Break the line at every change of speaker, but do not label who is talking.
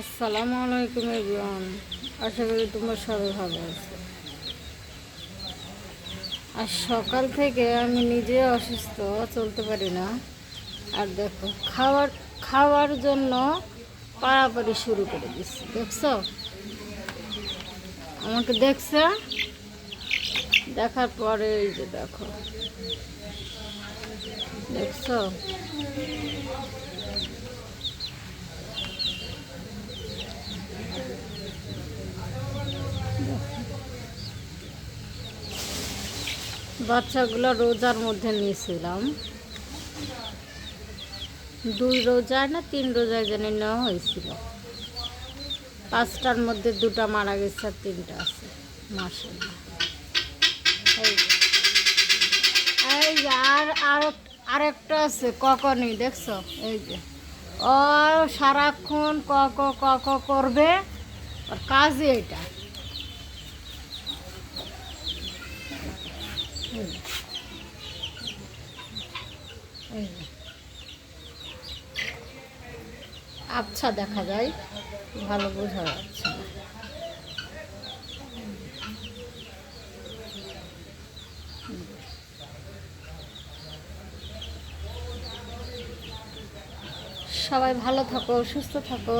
আসসালামু আলাইকুম এভরিওয়ান। আশা করি তোমরা সবাই ভালো আছো। আর সকাল থেকে আমি নিজে অসুস্থ, চলতে পারি না। আর দেখো, খাওয়ার খাওয়ার জন্য পাড়াপাড়ি শুরু করে দিচ্ছি, দেখছ? আমাকে দেখছে? দেখার পরে এই যে দেখো। দেখছ? বাচ্চাগুলো রোজার মধ্যে নিয়েছিলাম। দুই রোজায় না তিন রোজায় যেন নেওয়া হয়েছিল। পাঁচটার মধ্যে দুটা মারা গেছে আর তিনটা আছে। মাসাল্লাহ এই যে। আর আর আরেকটা আছে, কখনই দেখছ? এই যে। ও সারাক্ষণ ক ক ক করবে। আর কাজই এটা এই যে। এই যে। আচ্ছা দেখা যায় ভালো বোঝা যাচ্ছে সবাই ভালো থাকো সুস্থ থাকো।